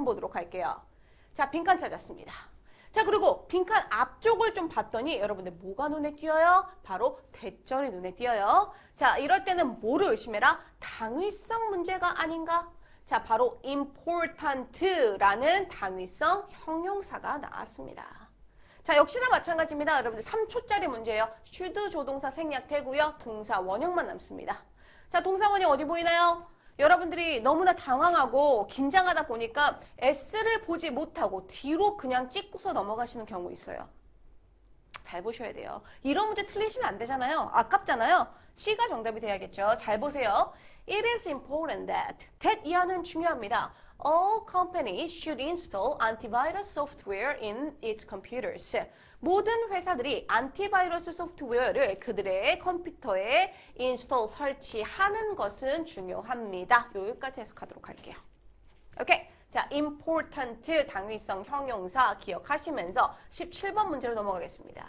한번 보도록 할게요. 자, 빈칸 찾았습니다. 자, 그리고 빈칸 앞쪽을 좀 봤더니 여러분들 뭐가 눈에 띄어요? 바로 대절이 눈에 띄어요. 자, 이럴 때는 뭐를 의심해라? 당위성 문제가 아닌가? 자, 바로 important라는 당위성 형용사가 나왔습니다. 자, 역시나 마찬가지입니다. 여러분들 3초짜리 문제예요. should 조동사 생략되고요. 동사 원형만 남습니다. 자, 동사 원형 어디 보이나요? 여러분들이 너무나 당황하고 긴장하다 보니까 S를 보지 못하고 뒤로 그냥 찍고서 넘어가시는 경우 있어요. 잘 보셔야 돼요. 이런 문제 틀리시면 안 되잖아요. 아깝잖아요. C가 정답이 돼야겠죠. 잘 보세요. It is important that. that 이하는 중요합니다. All companies should install antivirus software in its computers. 모든 회사들이 안티바이러스 소프트웨어를 그들의 컴퓨터에 인스톨 설치하는 것은 중요합니다. 여기까지 해석하도록 할게요. 오케이. 자, important 당위성 형용사 기억하시면서 17번 문제로 넘어가겠습니다.